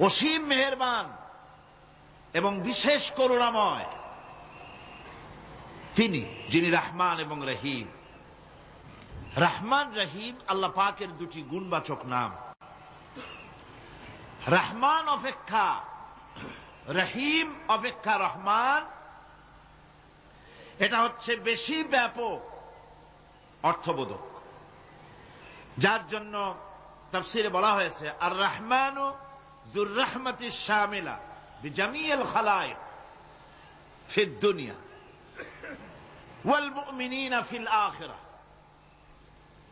অসীম মেহেরবান এবং বিশেষ করুণাময় তিনি, যিনি রাহমান এবং রহিম। রাহমান, রহিম, আল্লাহ পাকের দুটি গুণবাচক নাম। রহমান অপেক্ষা, রহিম অপেক্ষা রহমান। এটা হচ্ছে বেশি ব্যাপক অর্থবোধক। যার জন্য তাফসিরে বলা হয়েছে আর রহমান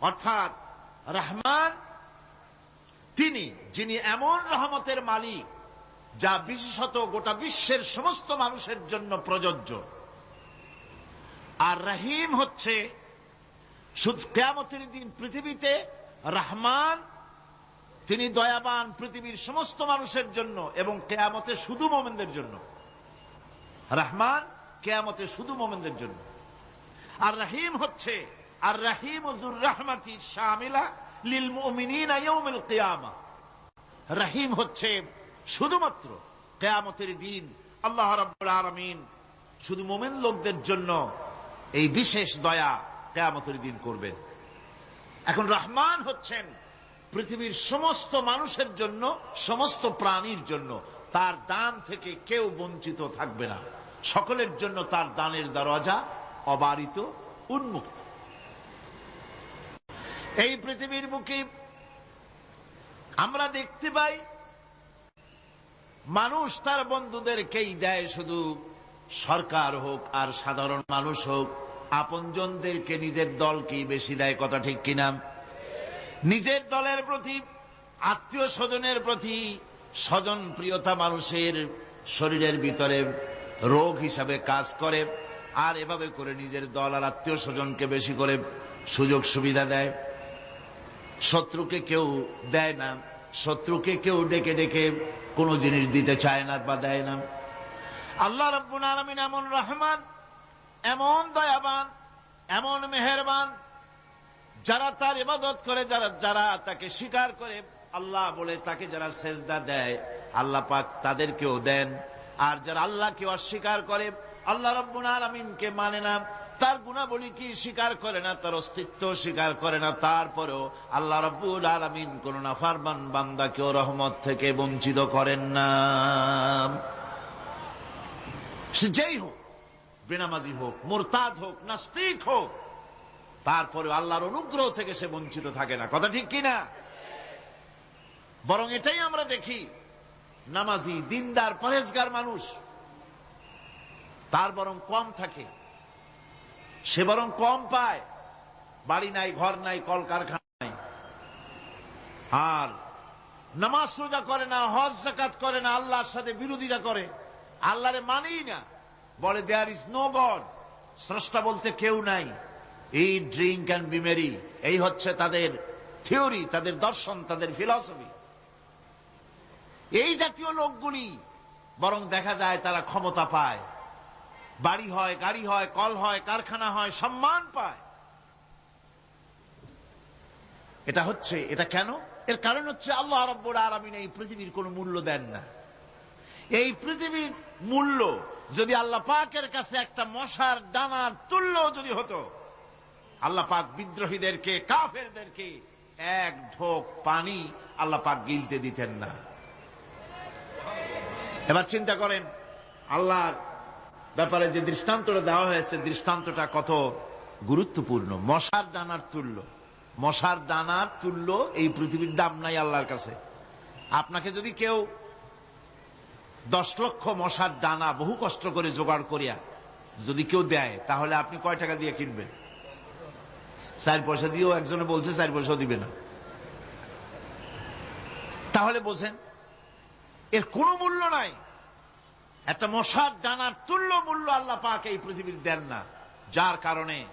অর্থাৎ রহমান, তিনি, যিনি এমন রহমতের মালিক, যা বিশেষত গোটা বিশ্বের সমস্ত মানুষের জন্য প্রযোজ্য। আর রহিম হচ্ছে শুধু কেয়ামতের দিন পৃথিবীতে রহমান তিনি দয়াবান পৃথিবীর সমস্ত মানুষের জন্য এবং কেয়ামতে শুধু মোমেনদের জন্য। রহমান কেয়ামতে শুধু মোমেনদের জন্য। আর রাহিম হচ্ছে, আর রহিম রহমাতি শামিলা লিল ইয়াউমিল কিয়ামা। রহিম হচ্ছে শুধুমাত্র কেয়ামতের দিন, আল্লাহ রাব্বুল আলামিন শুধু মোমেন লোকদের জন্য এই বিশেষ দয়া কেয়ামতের দিন করবেন। এখন রহমান হচ্ছেন পৃথিবীর সমস্ত মানুষের জন্য, সমস্ত প্রাণীর জন্য তার দান থেকে কেউ বঞ্চিত থাকবে না। সকলের জন্য তার দানের দরজা অবারিত, উন্মুক্ত। এই পৃথিবীর মুখে আমরা দেখতে পাই, মানুষ তার বন্ধুদেরকেই দেয় শুধু সরকার হোক আর সাধারণ মানুষ হোক। আপনজনদেরকে নিজের দলকেই বেশি দেয়, কথা ঠিক কিনা? নিজের দলের প্রতি, আত্মীয় স্বজনের প্রতি, স্বজন প্রিয়তা মানুষের শরীরের ভিতরে রোগ হিসাবে কাজ করে, আর এভাবে করে নিজের দল আর আত্মীয় স্বজনকে বেশি করে সুযোগ সুবিধা দেয়। শত্রুকে কেউ দেয় না, শত্রুকে কেউ ডেকে ডেকে কোনো জিনিস দিতে চায় না বা দেয় না। আল্লাহ রব্বুল আলমিন এমন রহমান, এমন দয়াবান, এমন মেহেরবান যারা তার ইবাদত করে, যারা যারা তাকে স্বীকার করে, আল্লাহ বলে তাকে যারা সেজদা দেয়, আল্লাহ পাক তাদেরকেও দেন। আর যারা আল্লাহকে অস্বীকার করে, আল্লাহ রব্বুল আলমিনকে মানে না। তার গুণাবলী কি স্বীকার করে না, তার অস্তিত্ব স্বীকার করে না, তারপরেও আল্লাহ রব্বুল আলমিন কোন না নাফারমান বান্দাকেও রহমত থেকে বঞ্চিত করেন না। যেই হোক, বেনামাজি হোক, মোরতাদ হোক, নাস্তিক হোক তারপরে আল্লাহর অনুগ্রহ থেকে সে বঞ্চিত থাকে না। কথা ঠিক কিনা? বরং এটাই আমরা দেখি, নামাজি, দিনদার, পরেজগার মানুষ, তার বরং কম থাকে। সে বরং কম পায়। বাড়ি নাই, ঘর নাই, কলকারখানা নাই। আর নামাজ রোজা করে না, হজ জাকাত করে না, আল্লাহর সাথে বিরোধিতা করে। আল্লাহরে মানেই না। বলে দেয়ার ইজ নো গড স্রষ্টা বলতে কেউ নাই। এই ড্রিঙ্ক অ্যান্ড বিমেরি এই হচ্ছে তাদের থিওরি তাদের দর্শন, তাদের ফিলসফি এই জাতীয় লোকগুলি, বরং দেখা যায় তারা ক্ষমতা পায়। বাড়ি হয়, গাড়ি হয়, কল হয়, কারখানা হয়, সম্মান পায়। এটা হচ্ছে, এটা কেন? এর কারণ হচ্ছে আল্লাহ রব্বুর আলমিন এই পৃথিবীর কোন মূল্য দেন না। এই পৃথিবীর মূল্য যদি আল্লাহ পাকের কাছে একটা মশার ডানার তুল্য যদি হতো আল্লাহ পাক বিদ্রোহীদেরকে, কাফেরদেরকে এক ঢোক পানি আল্লাহ পাক গিলতে দিতেন না। এবার চিন্তা করেন, আল্লাহর ব্যাপারে যে দৃষ্টান্তটা দেওয়া হয়েছে, দৃষ্টান্তটা কত গুরুত্বপূর্ণ? মশার ডানার তুল্য। মশার ডানার তুল্য এই পৃথিবীর দাম নাই আল্লাহর কাছে। আপনাকে যদি কেউ দশ লক্ষ মশার ডানা বহু কষ্ট করে জোগাড় করিয়া যদি কেউ দেয়, তাহলে আপনি কয় টাকা দিয়ে কিনবেন? চার পয়সা দিয়েও একজনে বলছে চার পয়সাও দিবে না। তাহলে বোঝেন, এর কোনো মূল্য নাই। একটা মশার ডানার তুল্য মূল্য আল্লাহ পাক এই পৃথিবীর দেন না। যার কারণে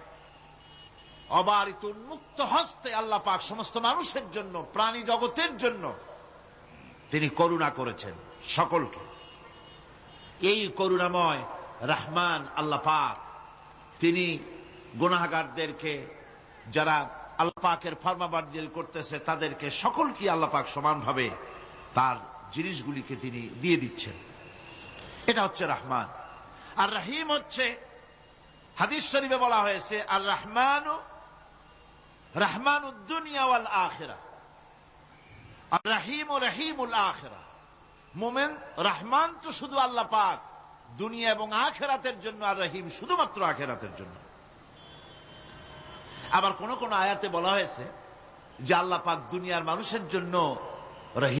অবারিত, উন্মুক্ত হস্তে আল্লাহ পাক সমস্ত মানুষের জন্য, প্রাণী জগতের জন্য তিনি করুণা করেছেন সকলকে। এই করুণাময় রহমান আল্লাহ পাক তিনি গুনাগারদেরকে যারা আল্লাহ পাকের ফর্মাবাদ করতেছে, তাদেরকে সকলকে আল্লাহ পাক সমানভাবে তার জিনিসগুলিকে তিনি দিয়ে দিচ্ছেন। এটা হচ্ছে রহমান। আর রহিম হচ্ছে, হাদিস শরীফে বলা হয়েছে, আর রহমান রহমান উদ্দুনিয়া ওয়াল আখেরা। আর রহিম ও রহিমুল আখেরা। মোমেন, রহমান তো শুধু আল্লাহ পাক, দুনিয়া এবং আখেরাতের জন্য, আর রহিম শুধুমাত্র আখেরাতের জন্য। আবার কোন কোন আয়াতে বলা হয়েছে যে আল্লাহ পাক দুনিয়ার মানুষের জন্য